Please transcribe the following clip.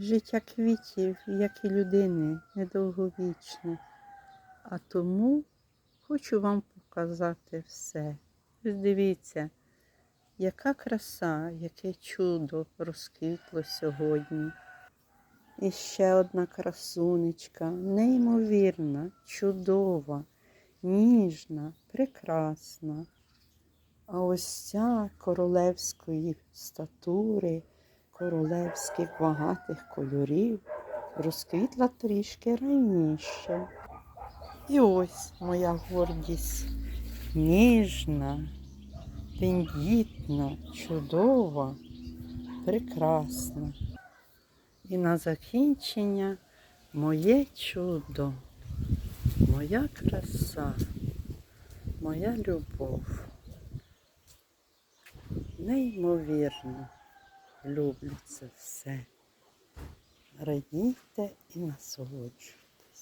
Життя квітів, як і людини, недовговічне. А тому хочу вам показати все. Ось дивіться, яка краса, яке чудо розквітло сьогодні. І ще одна красунечка, неймовірна, чудова, ніжна, прекрасна. А ось ця королевської статури, королевських багатих кольорів розквітла трішки раніше. І ось моя гордість ніжна, тендітна, чудова, прекрасна. І на закінчення моє чудо, моя краса, моя любов. Неймовірно люблю це все. Радійте і насолоджуйтесь.